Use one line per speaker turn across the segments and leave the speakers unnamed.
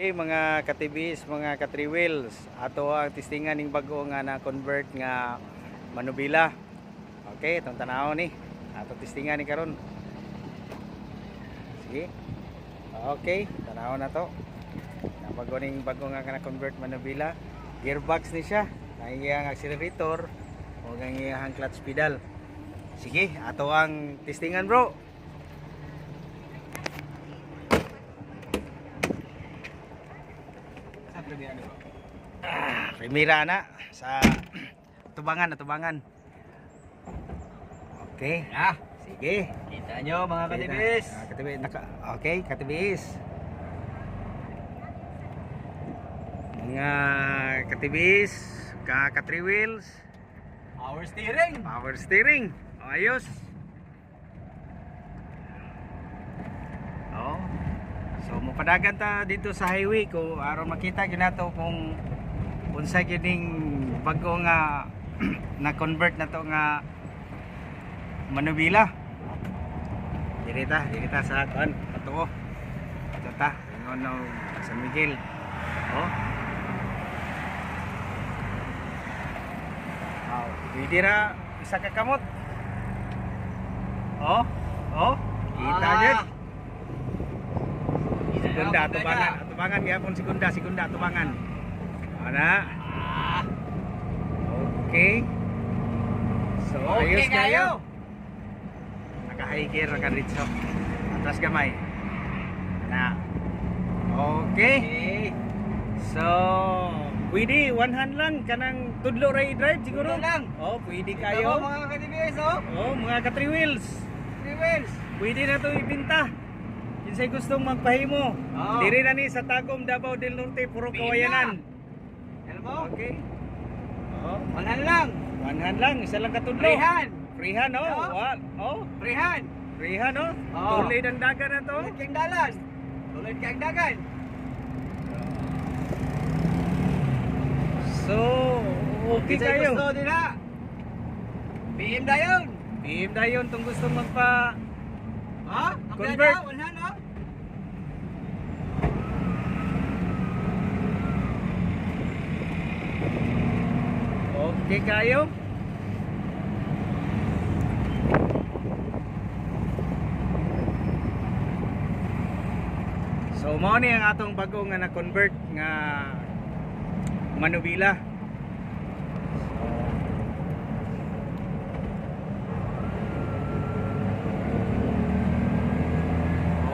Okay, mga katibis, mga katriwheels, ato ang testingan ning bago nga na convert nga manubila. Okay, itong tanaw ni. Ato testingan ni karon. Sige. Okay, tanaw na to. Na bago ning bago nga na convert manubila. Gearbox ni siya. Ang iyang accelerator o ang iyang clutch pedal. Sige, ato ang testingan bro. Ah, Primera na sa tubangan, tubangan. Okay.
Ah,
Sige.
kita nyo mga katibis.
Ah, katibis. Naka, okay, katibis. Mga katibis, ka, ka three wheels,
Power steering.
power steering. O, ayos. Oh. So mupadagan ta dito sa highway ko aron makita gyud nato kung unsa gyud ning bago nga na convert na to nga manubila. Diri ta, diri ta sa kan, ato. Ito ta, ingon no San Miguel. Oh. Wow, pwede ra isa ka kamot. Oh, oh, kita
Ah.
Segunda,
kita
atubangan,
nyo.
atubangan gyapon segunda, segunda atubangan.
Ah,
Okay. So,
okay
ayos
kayo.
Naka-high gear ka dito. Atras gamay. Na. Okay.
Okay.
So, pwede one hand lang kanang tudlo ray drive siguro.
Tudlo lang.
Oh, pwede kayo.
mo, mga katibis, oh.
Oh, mga ka three wheels.
Three wheels.
Pwede na 'to ibenta. Kinsay gustong magpahimo.
Oo.
Diri na ni sa Tagum Davao del Norte puro kawayanan.
Mo?
Okay. Oh,
Manan lang.
one hand lang, isa lang katudlo.
Freehan.
Freehan oh.
Oo.
Wa- Oh,
Freehan.
freehan oh.
Oo.
Tulid ang dagat na to.
Tulad kang dalan. Tulad kang dagan.
So, okay
Kinsay
kayo.
gusto nila. BM dayon.
PM dayon tong gusto magpa
Ha?
Convert.
Wala na.
Okay kayo. So mao ni ang atong bago nga na-convert nga manubila.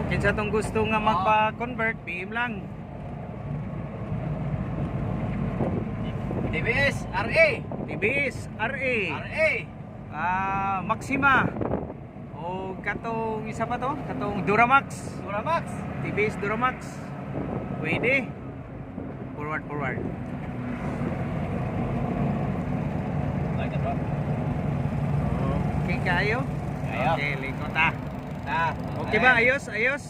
Okay sa tong gusto nga magpa-convert, PM lang.
TBS, RA.
TBS, RA.
RA.
Ah, Maxima. O katong isa pa to? Katong Duramax.
Duramax.
TBS Duramax. Pwede. Forward, forward. Okay kayo?
Kayo.
Okay, likot ah.
Ta.
Okay ba? Ayos, ayos.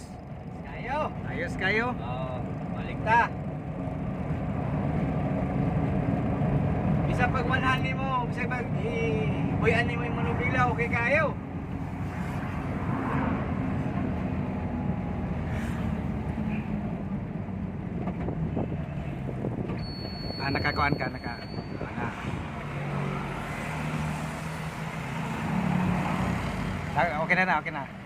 Kayo.
Ayos kayo.
Oh, balik ta. Bisa pag walhan ni mo, bisa pag ibuyan ni mo yung manubila, okay kayo.
Ah, nakakuan ka, naka. Ah, okay na na, okay na.